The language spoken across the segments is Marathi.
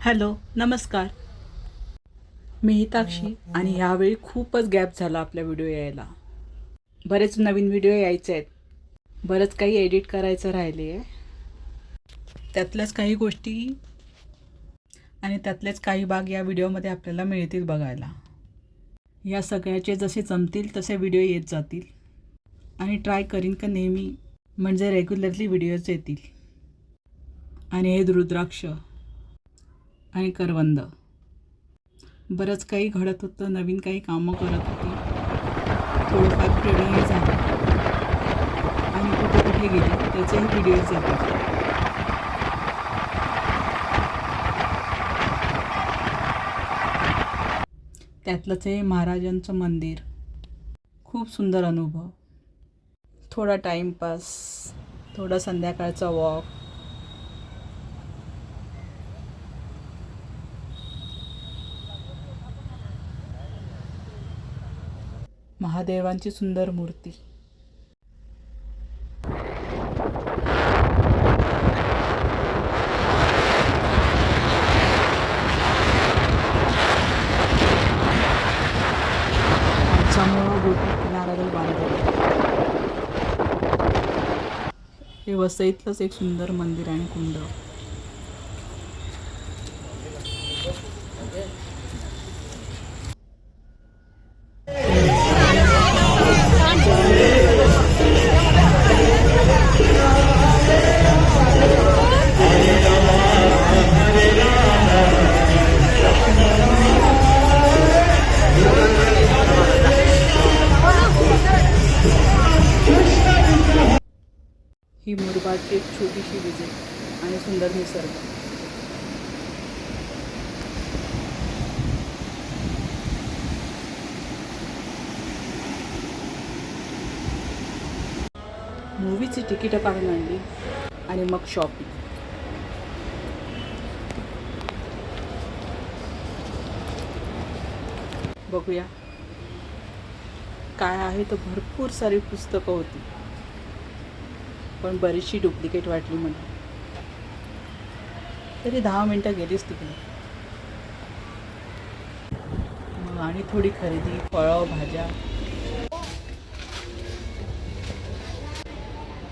हॅलो नमस्कार. मी हिताक्षी आणि ह्यावेळी खूपच गॅप झाला आपल्या व्हिडिओ यायला. बरेच नवीन व्हिडिओ यायचे आहेत. बरंच काही एडिट करायचं राहिले आहे त्यातल्याच काही गोष्टी आणि त्यातलेच काही भाग या व्हिडिओमध्ये आपल्याला मिळतील बघायला. या सगळ्याचे जसे जमतील तसे व्हिडिओ येत जातील. आणि ट्राय करीन का नेहमी म्हणजे रेग्युलरली व्हिडिओज येतील. आणि हे रुद्राक्ष आणि करवंद. बरंच काही घडत होतं नवीन काही कामं करत होती. थोडंफार फिरणंही झालं. आणि कुठे कुठे गेली त्याचेही व्हिडिओज येतात त्यातलंच हे महाराजांचं मंदिर. खूप सुंदर अनुभव. थोडा टाईमपास थोडा संध्याकाळचा वॉक महादेवांची सुंदर मूर्ती. हे वसईतलंच एक सुंदर मंदिर आणि कुंड. ही मुरबाडची एक छोटीशी विजिट आणि सुंदर निसर्ग. मूवीची तिकीटं काढून आणली आणि मग शॉपिंग बघूया. काय आहे तर भरपूर सारी पुस्तकं होती. पण बरीचशी डुप्लिकेट वाटली मला. तरी दहा मिनटं गेलीच तिकडे. मग आणि थोडी खरेदी फळं भाज्या.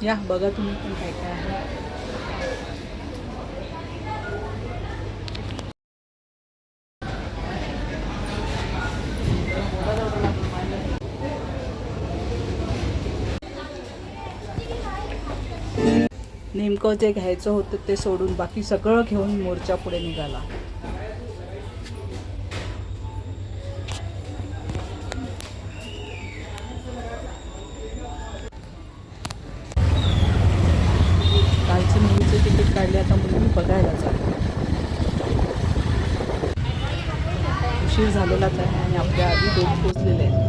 या बघा तुम्ही पण काय काय आहे. नेमकं जे घ्यायचं होतं ते सोडून बाकी सगळं घेऊन मोर्चा पुढे निघाला. कालचं मुलीचं तिकीट काढले आता मुलगी बघायला जा उशीर झालेलाच आहे आणि आपल्या आधी दोन पोचलेले आहेत.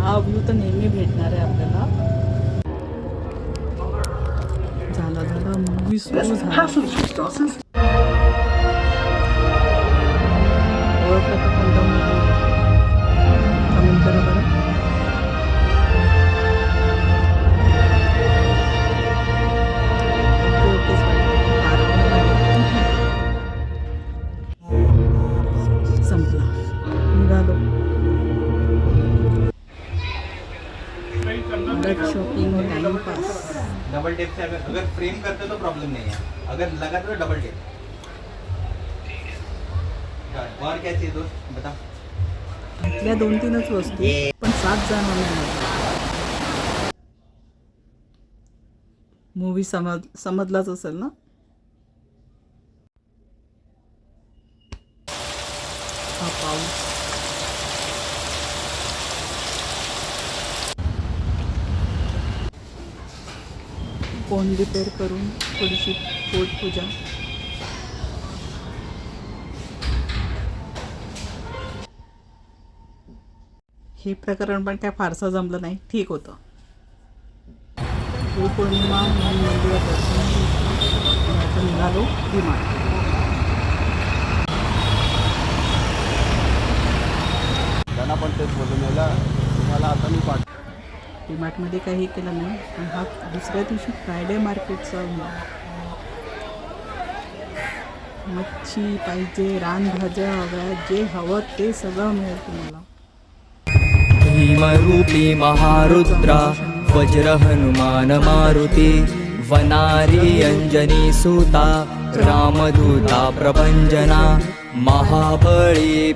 हा व्ह्यू तर नेहमी भेटणार आहे आपल्याला झाला झाला मूवी सुरू झाला टेप से अगर अगर फ्रेम करते तो प्रॉब्लम नहीं है। अगर लगा तो डबल टेप और क्या चाहिए दोस्त? बता। इथल्या दोन तीनच वस्तू पण सात जण आम्ही मूवी समज समजलाच असेल ना हा पाऊस फोन रिपेअर करून थोडीशी पोटपूजा हे प्रकरण पण काय फारसं जमलं नाही. ठीक होतं. हो, गुरुपौर्णिमा म्हणून मंदिरात दर्शन निघालो विमान. त्यांना पण तेच बोलून याला तुम्हाला आता मी पाठ डीमार्टमध्ये काही केलं नाही. पण हा दुसऱ्या दिवशी फ्रायडे मार्केटचा मच्छी पाहिजे रानभाज्या हव्या जे हवं ते सगळं मिळेल तुम्हाला. भीमरूपी महारुद्रा वज्र हनुमान मारुती वनारी अंजनी सुता रामदूता प्रभंजना महाबळी